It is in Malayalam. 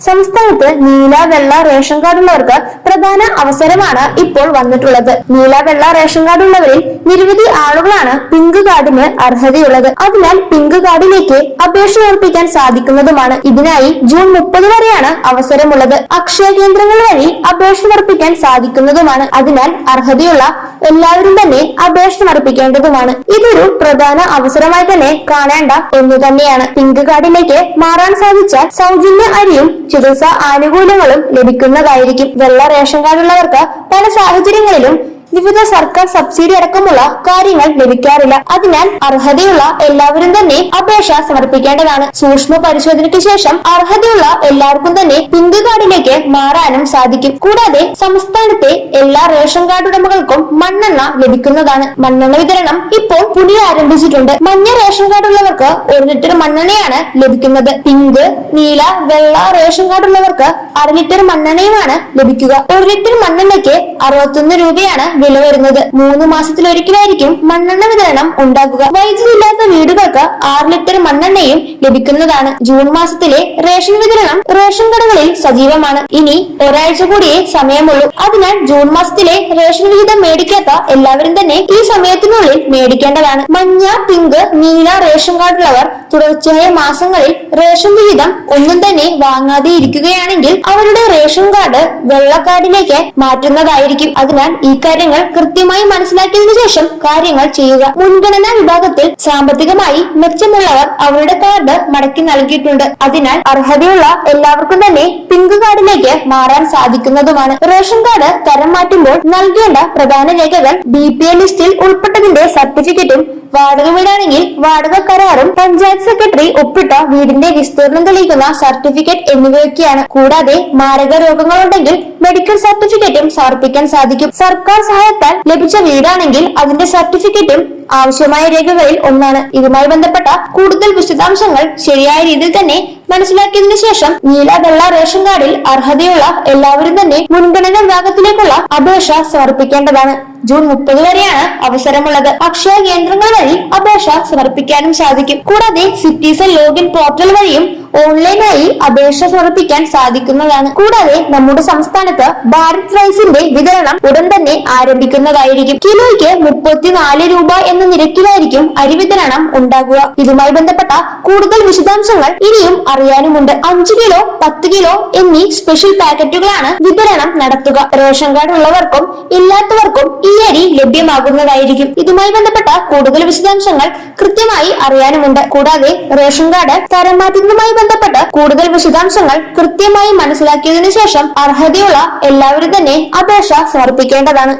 സംസ്ഥാനത്ത് നീല വെള്ള റേഷൻ കാർഡുള്ളവർക്ക് പ്രധാന അവസരമാണ് ഇപ്പോൾ വന്നിട്ടുള്ളത്. നീല വെള്ള റേഷൻ കാർഡുള്ളവരിൽ നിരവധി ആളുകളാണ് പിങ്ക് കാർഡിന് അർഹതയുള്ളത്. അതിനാൽ പിങ്ക് കാർഡിലേക്ക് അപേക്ഷ സമർപ്പിക്കാൻ സാധിക്കുന്നതുമാണ്. ഇതിനായി ജൂൺ മുപ്പത് വരെയാണ് അവസരമുള്ളത്. അക്ഷയ കേന്ദ്രങ്ങൾ വഴി അപേക്ഷ സമർപ്പിക്കാൻ സാധിക്കുന്നതുമാണ്. അതിനാൽ അർഹതയുള്ള എല്ലാവരും തന്നെ അപേക്ഷ സമർപ്പിക്കേണ്ടതുമാണ്. ഇതൊരു പ്രധാന അവസരമായി തന്നെ കാണേണ്ട ഒന്നു തന്നെയാണ്. പിങ്ക് കാർഡിലേക്ക് മാറാൻ സാധിച്ച സൗജന്യ അരിയും ചികിത്സാ ആനുകൂല്യങ്ങളും ലഭിക്കുന്നതായിരിക്കും. വെള്ള റേഷൻ കാർഡുള്ളവർക്ക് പല സാഹചര്യങ്ങളിലും വിവിധ സർക്കാർ സബ്സിഡി അടക്കമുള്ള കാര്യങ്ങൾ ലഭിക്കാറില്ല. അതിനാൽ അർഹതയുള്ള എല്ലാവരും തന്നെ അപേക്ഷ സമർപ്പിക്കേണ്ടതാണ്. സൂക്ഷ്മ പരിശോധനയ്ക്ക് ശേഷം അർഹതയുള്ള എല്ലാവർക്കും തന്നെ പിങ്ക് കാർഡിലേക്ക് മാറാനും സാധിക്കും. കൂടാതെ സംസ്ഥാനത്തെ എല്ലാ റേഷൻ കാർഡ് ഉടമകൾക്കും മണ്ണെണ്ണ ലഭിക്കുന്നതാണ്. മണ്ണെണ്ണ വിതരണം ഇപ്പോൾ പുനരാരംഭിച്ചിട്ടുണ്ട് മഞ്ഞ റേഷൻ കാർഡ് ഉള്ളവർക്ക് ഒരു ലിറ്റർ മണ്ണെണ്ണയാണ് ലഭിക്കുന്നത്. പിങ്ക് നീല വെള്ള റേഷൻ കാർഡ് ഉള്ളവർക്ക് അര ലിറ്റർ മണ്ണെണ്ണയുമാണ് ലഭിക്കുക. ഒരു ലിറ്റർ മണ്ണെണ്ണയ്ക്ക് അറുപത്തൊന്ന് രൂപയാണ് വില വരുന്നത് മൂന്ന് മാസത്തിലൊരിക്കലായിരിക്കും മണ്ണെണ്ണ വിതരണം ഉണ്ടാകുക. വൈദ്യുതി ഇല്ലാത്ത വീടുകൾക്ക് ആറ് ലിറ്റർ മണ്ണെണ്ണയും ലഭിക്കുന്നതാണ്. ജൂൺ മാസത്തിലെ റേഷൻ വിതരണം റേഷൻ കടകളിൽ സജീവമാണ്. ഇനി ഒരാഴ്ച കൂടിയേ സമയമുള്ളൂ. അതിനാൽ ജൂൺ മാസത്തിലെ റേഷൻ വിഹിതം മേടിക്കാത്ത എല്ലാവരും തന്നെ ഈ സമയത്തിനുള്ളിൽ മേടിക്കേണ്ടതാണ്. മഞ്ഞ പിങ്ക് നീല റേഷൻ കാർഡുള്ളവർ തുടർച്ചയായ മാസങ്ങളിൽ റേഷൻ വിഹിതം ഒന്നും തന്നെ വാങ്ങാതെ ഇരിക്കുകയാണെങ്കിൽ അവരുടെ റേഷൻ കാർഡ് വെള്ള കാർഡിലേക്ക് മാറ്റുന്നതായിരിക്കും. അതിനാൽ ഈ കാര്യങ്ങൾ കൃത്യമായി മനസ്സിലാക്കിയതിനു ശേഷം കാര്യങ്ങൾ ചെയ്യുക. മുൻഗണനാ വിഭാഗത്തിൽ സാമ്പത്തികമായി മെച്ചമുള്ളവർ അവരുടെ കാർഡ് മടക്കി നൽകിയിട്ടുണ്ട്. അതിനാൽ അർഹതയുള്ള എല്ലാവർക്കും തന്നെ പിങ്ക് കാർഡിലേക്ക് മാറാൻ സാധിക്കുന്നതുമാണ്. റേഷൻ കാർഡ് തരം മാറ്റുമ്പോൾ നൽകേണ്ട പ്രധാന രേഖകൾ ബി പി എൽ ലിസ്റ്റിൽ ഉൾപ്പെട്ടതിന്റെ സർട്ടിഫിക്കറ്റും വാടക വീടാണെങ്കിൽ വാടക കരാറും പഞ്ചായത്ത് സെക്രട്ടറി ഒപ്പിട്ട വീടിന്റെ വിസ്തീർണം തെളിയിക്കുന്ന സർട്ടിഫിക്കറ്റ് എന്നിവയൊക്കെയാണ്. കൂടാതെ മാരക രോഗങ്ങളുണ്ടെങ്കിൽ മെഡിക്കൽ സർട്ടിഫിക്കറ്റും സമർപ്പിക്കാൻ സാധിക്കും. സർക്കാർ സഹായത്താൽ ലഭിച്ച വീടാണെങ്കിൽ അതിന്റെ സർട്ടിഫിക്കറ്റും ആവശ്യമായ രേഖകളിൽ ഒന്നാണ്. ഇതുമായി ബന്ധപ്പെട്ട കൂടുതൽ വിശദാംശങ്ങൾ ശരിയായ രീതിയിൽ തന്നെ മനസ്സിലാക്കിയതിനു ശേഷം നീല വെള്ള റേഷൻ കാർഡിൽ അർഹതയുള്ള എല്ലാവരും തന്നെ മുൻഗണന വിഭാഗത്തിലേക്കുള്ള അപേക്ഷ സമർപ്പിക്കേണ്ടതാണ്. ജൂൺ മുപ്പത് വരെയാണ് അവസരമുള്ളത്. അക്ഷയ കേന്ദ്രങ്ങൾ വഴി അപേക്ഷ സമർപ്പിക്കാനും സാധിക്കും. കൂടാതെ സിറ്റിസൺ ലോഗിൻ പോർട്ടൽ വഴിയും ഓൺലൈനായി അപേക്ഷ സമർപ്പിക്കാൻ സാധിക്കുന്നതാണ്. കൂടാതെ നമ്മുടെ സംസ്ഥാനത്ത് ഭാരത് റൈസിന്റെ വിതരണം ഉടൻ തന്നെ ആരംഭിക്കുന്നതായിരിക്കും. കിലോയ്ക്ക് മുപ്പത്തിനാല് രൂപ എന്ന നിരക്കിലായിരിക്കും അരി വിതരണം ഉണ്ടാകുക. ഇതുമായി ബന്ധപ്പെട്ട കൂടുതൽ വിശദാംശങ്ങൾ ഇനിയും അറിയാനുമുണ്ട്. അഞ്ചു കിലോ പത്ത് കിലോ എന്നീ സ്പെഷ്യൽ പാക്കറ്റുകളാണ് വിതരണം നടത്തുക. റേഷൻ കാർഡ് ഉള്ളവർക്കും ഇല്ലാത്തവർക്കും ഈ അരി ലഭ്യമാകുന്നതായിരിക്കും. ഇതുമായി ബന്ധപ്പെട്ട കൂടുതൽ വിശദാംശങ്ങൾ കൃത്യമായി അറിയാനുമുണ്ട്. കൂടാതെ റേഷൻ കാർഡ് തരം മാറ്റുന്നതുമായി ബന്ധപ്പെട്ട് കൂടുതൽ വിശദാംശങ്ങൾ കൃത്യമായി മനസ്സിലാക്കിയതിനു ശേഷം അർഹതയുള്ള എല്ലാവരും തന്നെ അപേക്ഷ സമർപ്പിക്കേണ്ടതാണ്.